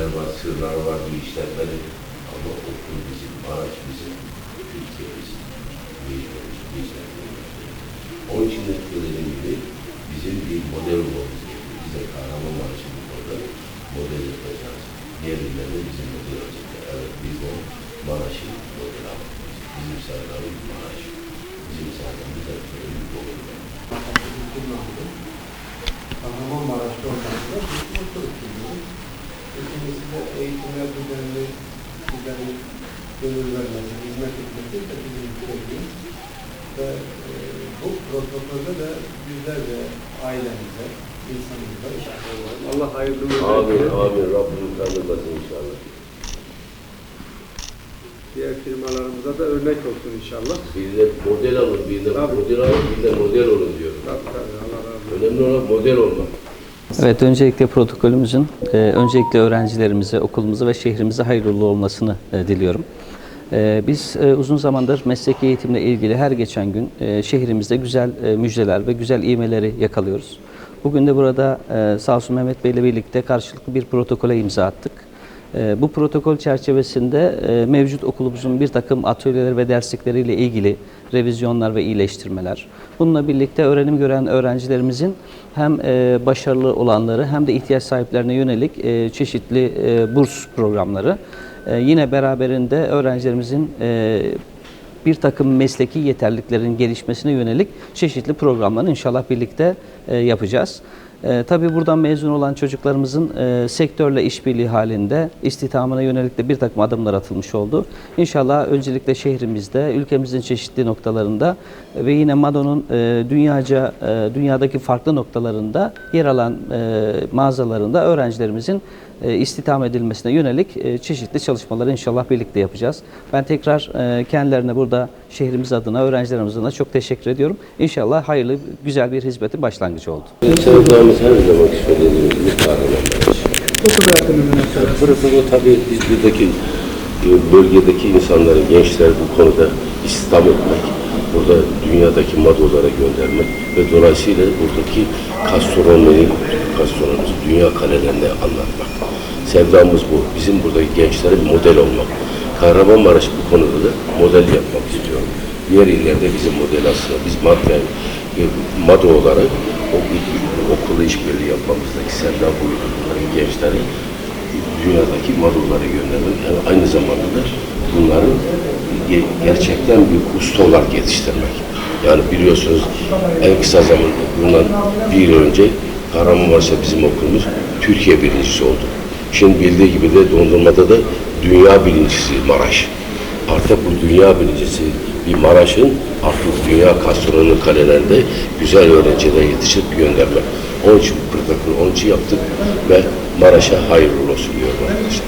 neler var, sırlar var bu işletmede. Ama okul bizim, Maraş bizim, Türkiye bizim, mecburuz, bizler. Onun için de dediğim gibi bizim bir model olmamız gerekiyor. Bize Kahramanmaraş'ın bu konuda model yapacağız. Diğerlerine bizim model olacaklar. Evet biz o Maraş'ın model almalıyız. Bizim sağlamız Maraş. Bizim sağlamız da böyle İkincisi de eğitimler düzenli, düzenli gönül vermesi, hizmet etmesi de bizim ülkemiz. Ve e, bu protokolde de bizler de ailemize, insanımıza inşallah. Allah hayırlı Amin, amin. Rabbim kandırmasın inşallah. Diğer firmalarımıza da örnek olsun inşallah. Bir de model alın, bir de model alın, bir de model olun diyorum. Tabii tabii Allah razı olsun. Önemli olan model olmak. Evet, öncelikle protokolümüzün, e, öncelikle öğrencilerimize, okulumuza ve şehrimize hayırlı olmasını e, diliyorum. E, biz e, uzun zamandır mesleki eğitimle ilgili her geçen gün e, şehrimizde güzel e, müjdeler ve güzel iğmeleri yakalıyoruz. Bugün de burada e, sağ olsun Mehmet Bey ile birlikte karşılıklı bir protokole imza attık. E, Bu protokol çerçevesinde e, mevcut okulumuzun bir takım atölyeleri ve derslikleriyle ilgili revizyonlar ve iyileştirmeler. Bununla birlikte öğrenim gören öğrencilerimizin hem e, başarılı olanları hem de ihtiyaç sahiplerine yönelik e, çeşitli burs programları. Yine beraberinde öğrencilerimizin bir takım mesleki yeterliliklerin gelişmesine yönelik çeşitli programları inşallah birlikte yapacağız. E, tabii buradan mezun olan çocuklarımızın e, sektörle işbirliği halinde istihdamına yönelik de bir takım adımlar atılmış oldu. İnşallah öncelikle şehrimizde, ülkemizin çeşitli noktalarında ve yine Mado'nun e, dünyaca e, dünyadaki farklı noktalarında yer alan e, mağazalarında öğrencilerimizin e, istihdam edilmesine yönelik e, çeşitli çalışmaları inşallah birlikte yapacağız. Ben tekrar e, kendilerine burada şehrimiz adına, öğrencilerimiz adına çok teşekkür ediyorum. İnşallah hayırlı, güzel bir hizmetin başlangıcı oldu. Sevdamız her zaman söylediğimiz gibi Kahramanmaraş. Burası bu tabii biz buradaki e, bölgedeki insanları, gençler bu konuda istihdam etmek, burada dünyadaki modalara göndermek ve dolayısıyla buradaki gastronomiyi, gastronomimizi dünya kalelerine anlatmak. Sevdamız bu. Bizim buradaki gençlere bir model olmak. Kahramanmaraş bu konuda da model yapmak istiyorum. Diğer illerde bizim model aslında. Biz madde, e, MADO olarak o okulu işbirliği yapmamızdaki sevdam buydu. Bunların gençleri dünyadaki modellara göndermek. Yani aynı zamanda da bunların ge- gerçekten bir usta olarak yetiştirmek. Yani biliyorsunuz en kısa zamanda bundan bir yıl önce Kahramanmaraş'ta bizim okulumuz Türkiye birincisi oldu. Şimdi bildiği gibi de dondurmada da dünya birincisi Maraş. Artık bu dünya birincisi bir Maraş'ın artık dünya gastronomi kalelerinde güzel öğrenciler yetişip göndermek. Onun için protokolü onun için yaptık ve Maraş'a hayırlı olsun diyorum arkadaşlar.